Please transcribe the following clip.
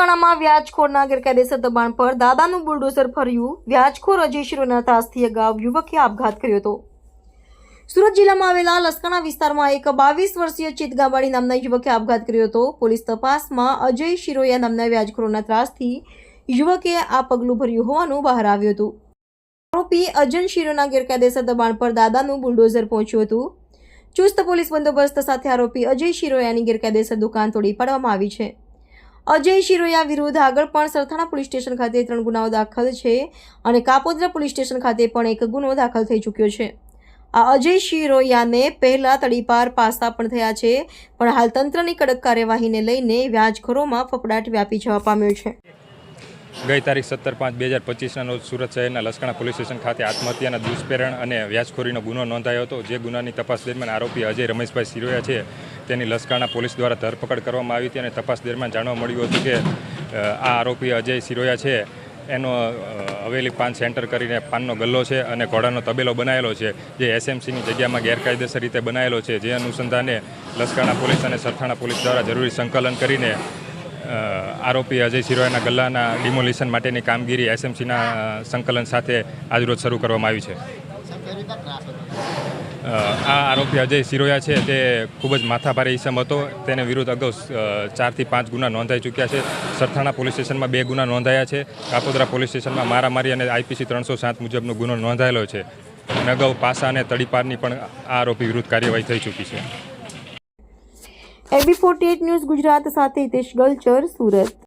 લસકાણામાં વ્યાજખોરના ગેરકાયદેસર દબાણ પર દાદાનું બુલડોઝર ફર્યું. વ્યાજખોર અજય શિરોના ત્રાસથી અગાઉ યુવકે આપઘાત કર્યો હતો. સુરત જિલ્લામાં આવેલા લસકાણા વિસ્તારમાં એક બાવીસ વર્ષીય ચિતગાબાડી નામના યુવકે આપઘાત કર્યો હતો. પોલીસ તપાસમાં અજય શિરોયા નામના વ્યાજખોરોના ત્રાસથી યુવકે આ પગલું ભર્યું હોવાનું બહાર આવ્યું હતું. આરોપી અજન શિરોના ગેરકાયદેસર દબાણ પર દાદાનું બુલડોઝર પહોંચ્યું હતું. ચુસ્ત પોલીસ બંદોબસ્ત સાથે આરોપી અજય શિરોયાની ગેરકાયદેસર દુકાન તોડી પાડવામાં આવી છે. અજય શિરોયા વિરુદ્ધ આગળ પણ સરથાણા પોલીસ સ્ટેશન ખાતે ત્રણ ગુનાઓ દાખલ છે અને કાપોદ્રા પોલીસ સ્ટેશન ખાતે પણ એક ગુનો દાખલ થઈ ચૂક્યો છે. આ અજય શિરોયાને પહેલા તડીપાર પાસા પણ થયા છે, પણ હાલ તંત્રની કડક કાર્યવાહીને લઈને વ્યાજખોરોમાં ફફડાટ વ્યાપી જવા પામ્યો છે. ગઈ તારીખ સત્તર પાંચ બે હજાર પચીસના રોજ સુરત શહેરના લસકાણા પોલીસ સ્ટેશન ખાતે આત્મહત્યાના દુષ્પ્રેરણ અને વ્યાજખોરીનો ગુનો નોંધાયો હતો. જે ગુનાની તપાસ દરમિયાન આરોપી અજય રમેશભાઈ સિરોયા છે. તેની લશ્કરના પોલીસ દ્વારા ધરપકડ કરવામાં આવી હતી અને તપાસ દરમિયાન જાણવા મળ્યું હતું કે આ આરોપી અજય સિરોયા છે. એનો હવેલી પાન સેન્ટર કરીને પાનનો ગલ્લો છે અને ઘોડાનો તબેલો બનાવેલો છે. જે એસએમસીની જગ્યામાં ગેરકાયદેસર રીતે બનાવેલો છે. જે અનુસંધાને લશ્કરના પોલીસ અને સરથાણા પોલીસ દ્વારા જરૂરી સંકલન કરીને આરોપી અજય સિરોયાના ગલ્લાના ડિમોલિશન માટેની કામગીરી એસએમસીના સંકલન સાથે આજરોજ શરૂ કરવામાં આવી છે. આ આરોપી અજય સિરોયા છે તે ખૂબ જ માથાભારે ઇસમ હતો. તેને વિરુદ્ધ અગાઉ ચારથી પાંચ ગુના નોંધાઈ ચૂક્યા છે. સરથાણા પોલીસ સ્ટેશનમાં બે ગુના નોંધાયા છે. કાપોદ્રા પોલીસ સ્ટેશનમાં મારામારી અને આઈપીસી ત્રણસો સાત મુજબનો ગુનો નોંધાયેલો છે. અને અગાઉ પાસા અને તડીપારની પણ આ આરોપી વિરુદ્ધ કાર્યવાહી થઈ ચૂકી છે. એબી ફોર્ટી ન્યૂઝ ગુજરાત સાથે હિતેશ ગલચર, સુરત.